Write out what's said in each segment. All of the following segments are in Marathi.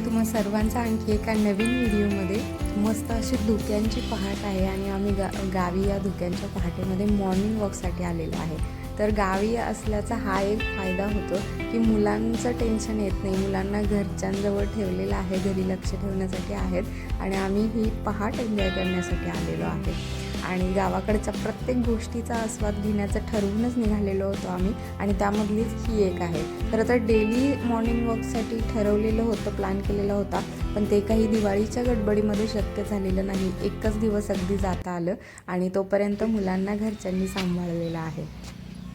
तुम्हा सर्वांचा आणखी एका नवीन व्हिडिओमध्ये. मस्त अशी धुक्यांची पहाट आहे आणि आम्ही गा गावी या धुक्यांच्या पहाटेमध्ये मॉर्निंग वॉकसाठी आलेलो आहे. तर गावी असल्याचा हा एक फायदा होतो की मुलांचं टेन्शन येत नाही. मुलांना घरच्यांजवळ ठेवलेलं आहे घरी लक्ष ठेवण्यासाठी आहेत आणि आम्ही ही पहाट एन्जॉय करण्यासाठी आलेलो आहे. आणि गावाकडच्या प्रत्येक गोष्टीचा आस्वाद घेण्याचं ठरवूनच निघालेलो होतो आम्ही. आणि त्यामधलीच ही एक आहे. खरं तर डेली मॉर्निंग वॉकसाठी ठरवलेलं होतं प्लॅन केलेला होता. पण ते काही दिवाळीच्या गडबडीमध्ये शक्य झालेलं नाही. एकच दिवस अगदी जाता आलं आणि तोपर्यंत मुलांना घरच्यांनी सांभाळलेलं आहे.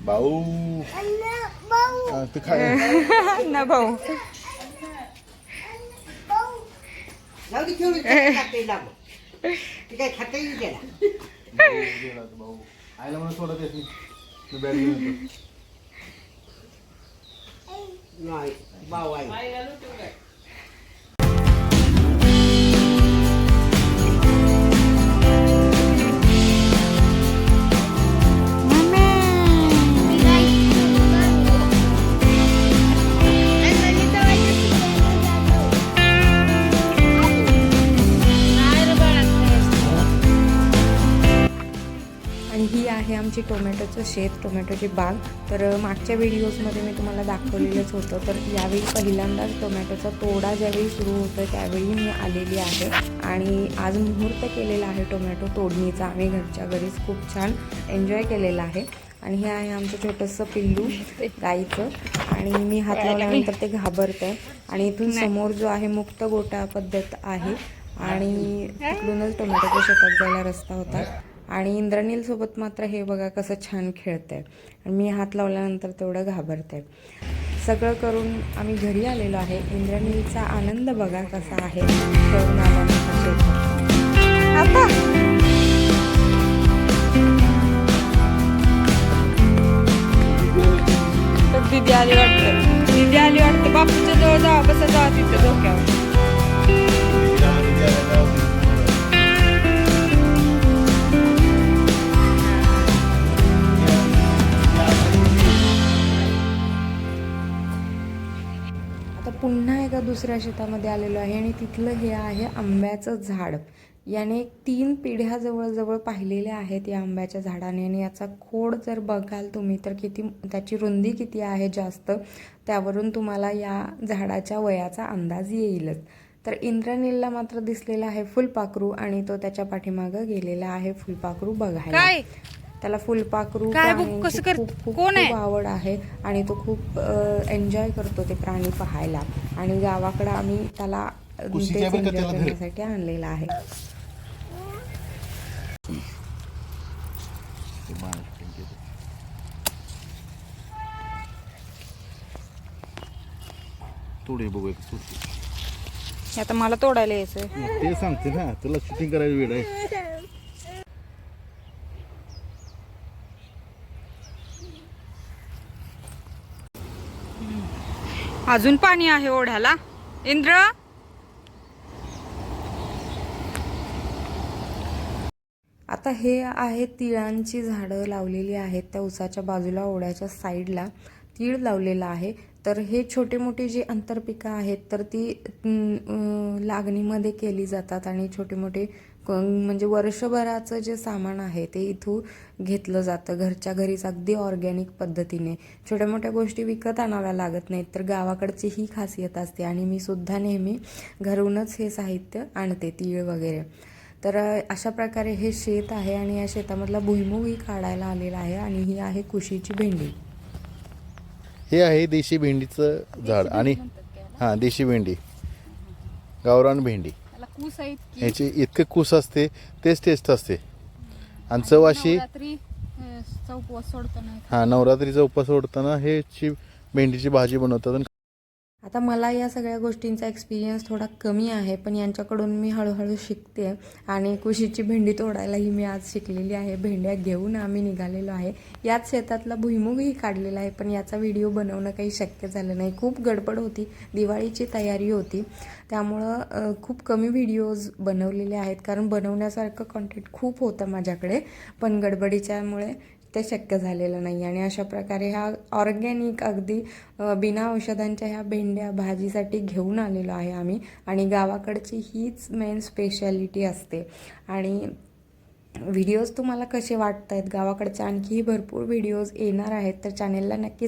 भाऊ. ना भाऊ. जाऊ दे खेळू खाते लागो ते काय खाता येईल त्याला. भाऊ गेला भाऊ आईला मला सोडत येत मी बॅट घेऊन नाही भाऊ आहे. आहे आमची टोमॅटोचं शेत टोमॅटोची बाग. तर मागच्या व्हिडिओजमध्ये मी तुम्हाला दाखवलेलंच होतं. तर यावेळी पहिल्यांदाच टोमॅटोचा तोडा ज्यावेळी सुरू होतो त्यावेळी मी आलेली आहे. आणि आज मुहूर्त केलेला आहे टोमॅटो तोडणीचा. आम्ही घरच्या घरीच खूप छान एन्जॉय केलेला आहे. आणि हे आहे आमचं छोटंसं पिल्लू गाईचं. आणि मी हात लावल्यानंतर ते घाबरत आहे आणि इथून समोर जो आहे मुक्त गोटा पद्धत आहे. आणि तिकडूनच टोमॅटोच्या शेतात जायला रस्ता होता. आणि इंद्रनीलसोबत मात्र हे बघा कसं छान खेळत आहे आणि मी हात लावल्यानंतर तेवढं घाबरत आहे सगळं करून आम्ही घरी आलेलो आहे. इंद्रनीलचा आनंद बघा कसा आहे. खेळून आता? तर दिदी आली वाटतं. दिदी आली वाटतं. बापूच्या जवळ जावा बसा जावा तिथं डोक्यावर. पुन्हा एका दुसऱ्या शेतामध्ये आलेलो आहे आणि तिथलं हे आहे आंब्याचं झाड. याने तीन पिढ्या जवळजवळ पाहिलेल्या आहेत या आंब्याच्या झाडाने आणि याचा खोड जर बघाल तुम्ही तर किती त्याची रुंदी किती आहे जास्त त्यावरून तुम्हाला या झाडाच्या वयाचा अंदाज येईलच. तर इंद्रनीलला मात्र दिसलेला आहे फुलपाखरू आणि तो त्याच्या पाठीमागं गेलेला आहे फुलपाखरू बघायला. त्याला फुलपाखरू काय बघ, कसं कर- कोण आहे? आवड आहे आणि तो खूप एन्जॉय करतो ते प्राणी पाहायला आणि गावाकडं आम्ही त्याला. करण्यासाठी आणलेला आहे. तोडे बघू एक. हे आता मला तोडायला यायचं ते सांगते ना तुला शूटिंग करायची वेळ आहे अजून पाणी आहे ओढ्याला. इंद्र? आता हे आहे तिळांची झाडं लावलेली आहेत. त्या उसाच्या बाजूला ओढ्याच्या साईडला तीळ लावलेला आहे. तर हे छोटे मोठे जे आंतरपिकं आहेत तर ती लागणीमध्ये केली जातात आणि छोटे मोठे म्हणजे वर्षभराचं जे सामान आहे ते इथून घेतलं जातं. घरच्या घरीच अगदी ऑर्गॅनिक पद्धतीने. छोट्या मोठ्या गोष्टी विकत आणाव्या लागत नाहीत तर गावाकडची ही खासियत असते. आणि मी सुद्धा नेहमी घरूनच हे साहित्य आणते तीळ वगैरे. तर अशा प्रकारे हे शेत आहे आणि या शेतामधला भुईमुगही काढायला आलेला आहे आणि ही आहे कुशीची भेंडी. हे आहे देशी भेंडीचं झाड आणि हां देशी भेंडी. गावरान भेंडी. कूस आहे इतकी. ह्याची इतकं कुस असते तेच टेस्ट असते आणि चव अशी नवरात्री अं, चौपवास सोडतो नाही हा नवरात्रीचा उपवास सोडताना हे ची भेंडीची भाजी बनवतात आणि आता मला या सगळ्या गोष्टींचा एक्सपिरियन्स थोडा कमी आहे पण यांच्याकडून मी हळूहळू शिकते आणि कुशीची भेंडी तोडायलाही मी आज शिकलेली आहे. भेंड्या घेऊन आम्ही निघालेलो आहे. याच शेतातला भुईमुगही काढलेला आहे पण याचा व्हिडिओ बनवणं काही शक्य झालं नाही. खूप गडबड होती. दिवाळीची तयारी होती. त्यामुळं खूप कमी व्हिडिओज बनवलेले आहेत. कारण बनवण्यासारखं कॉन्टेंट खूप होतं माझ्याकडे. पण गडबडीच्यामुळे ते शक्य झालेलं नाही. आणि अशा प्रकारे ह्या ऑर्गॅनिक अगदी बिना औषधांच्या ह्या भेंड्या भाजीसाठी घेऊन आलेलो आहे आम्ही. आणि गावाकडची हीच मेन स्पेशालिटी असते. आणि व्हिडिओज तुम्हाला कसे वाटत आहेत गावाकडचे आणखीही भरपूर व्हिडिओज येणार आहेत. तर चॅनेलला नक्कीच